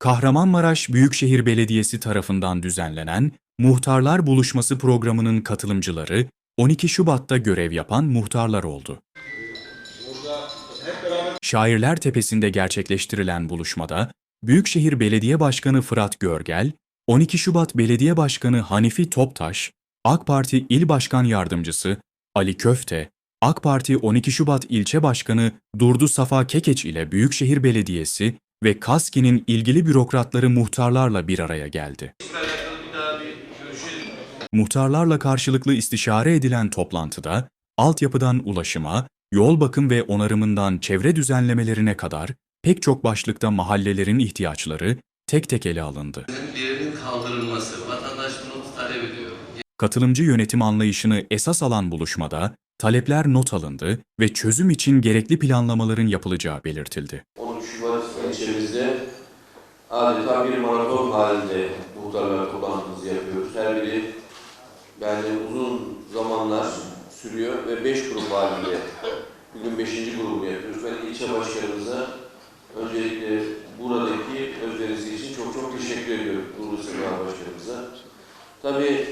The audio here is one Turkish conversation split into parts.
Kahramanmaraş Büyükşehir Belediyesi tarafından düzenlenen Muhtarlar Buluşması programının katılımcıları 12 Şubat'ta görev yapan muhtarlar oldu. Şairler Tepesi'nde gerçekleştirilen buluşmada Büyükşehir Belediye Başkanı Fırat Görgel, 12 Şubat Belediye Başkanı Hanifi Toptaş, AK Parti İl Başkan Yardımcısı Ali Köfte, AK Parti 12 Şubat İlçe Başkanı Durdu Safa Kekeç ile Büyükşehir Belediyesi ve KASKİ'nin ilgili bürokratları muhtarlarla bir araya geldi. Muhtarlarla karşılıklı istişare edilen toplantıda, altyapıdan ulaşıma, yol bakım ve onarımından çevre düzenlemelerine kadar pek çok başlıkta mahallelerin ihtiyaçları tek tek ele alındı. birinin kaldırılması. Vatandaş bunu talep ediyor. Katılımcı yönetim anlayışını esas alan buluşmada, talepler not alındı ve çözüm için gerekli planlamaların yapılacağı belirtildi. 13 Şubat ilçemizde adeta bir maraton halinde muhtarlar toplantımızı yapıyoruz. Her biri yani uzun zamanlar sürüyor ve 5 grup halinde bugün 5. grubunu yapıyoruz. Ben ilçe başkanımıza öncelikle buradaki özverisi için çok çok teşekkür ediyorum Nurlu Sefa Başkanımıza. Tabii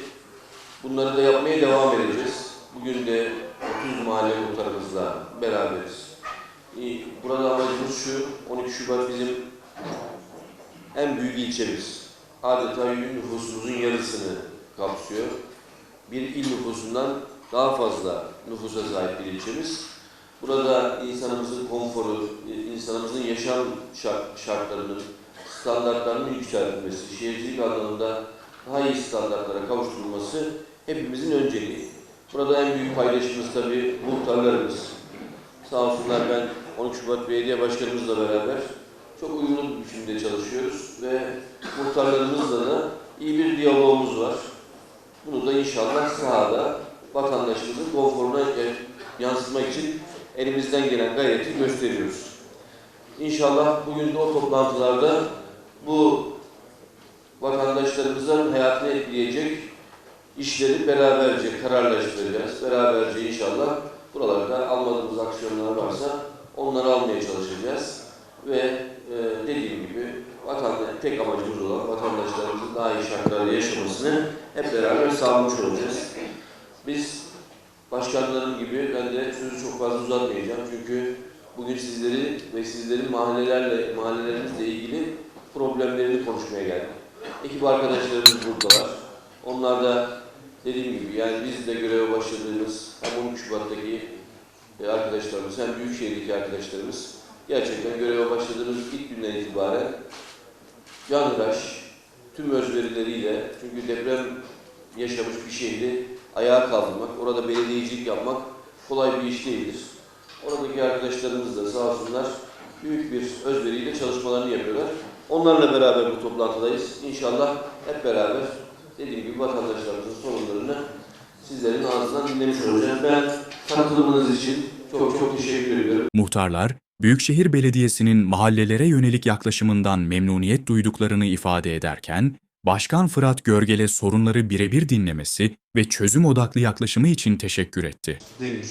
bunları da yapmaya devam edeceğiz. Bugün de 30 mahalle muhtarımızla beraberiz. İyi, Burada amacımız şu, 12 Şubat bizim en büyük ilçemiz. Adeta nüfusumuzun yarısını kapsıyor. Bir il nüfusundan daha fazla nüfusa sahip bir ilçemiz. Burada insanımızın konforu, insanımızın yaşam şart- şartlarının, standartlarının yükseltilmesi, şehircilik anlamında daha iyi standartlara kavuşturulması hepimizin önceliği. Burada en büyük paydaşımız tabii muhtarlarımız. Sağ olsunlar ben 12 Şubat Belediye Başkanımızla beraber çok uyumlu bir biçimde çalışıyoruz ve muhtarlarımızla da iyi bir diyalogumuz var. Bunu da inşallah sahada vatandaşımızın konforuna yansıtmak için elimizden gelen gayreti gösteriyoruz. İnşallah bugün de o toplantılarda bu vatandaşlarımızın hayatını etkileyecek işleri beraberce kararlaştıracağız. Beraberce inşallah buralarda almadığımız aksiyonlar varsa onları almaya çalışacağız. Ve e, dediğim gibi vatandaş, tek amacımız olan vatandaşlarımızın daha iyi şartlarda yaşamasını hep beraber sağlamış olacağız. Biz başkanlarım gibi ben de sözü çok fazla uzatmayacağım. Çünkü bugün sizleri ve sizlerin mahallelerle, mahallelerimizle ilgili problemlerini konuşmaya geldim. Ekip arkadaşlarımız buradalar. Onlar da dediğim gibi yani biz de göreve başladığımız hem 13 Şubat'taki e, arkadaşlarımız hem Büyükşehir'deki arkadaşlarımız gerçekten göreve başladığımız ilk günden itibaren canhıraş, tüm özverileriyle çünkü deprem yaşamış bir şehri ayağa kaldırmak, orada belediyecilik yapmak kolay bir iş değildir. Oradaki arkadaşlarımız da sağ olsunlar büyük bir özveriyle çalışmalarını yapıyorlar. Onlarla beraber bu toplantıdayız. İnşallah hep beraber dediğim gibi vatandaşlarımızın sorunlarını sizlerin ağzından dinlemiş olacağız. Ben katılımınız için çok çok teşekkür ediyorum. Muhtarlar, Büyükşehir Belediyesi'nin mahallelere yönelik yaklaşımından memnuniyet duyduklarını ifade ederken, Başkan Fırat Görgel'e sorunları birebir dinlemesi ve çözüm odaklı yaklaşımı için teşekkür etti. Demir.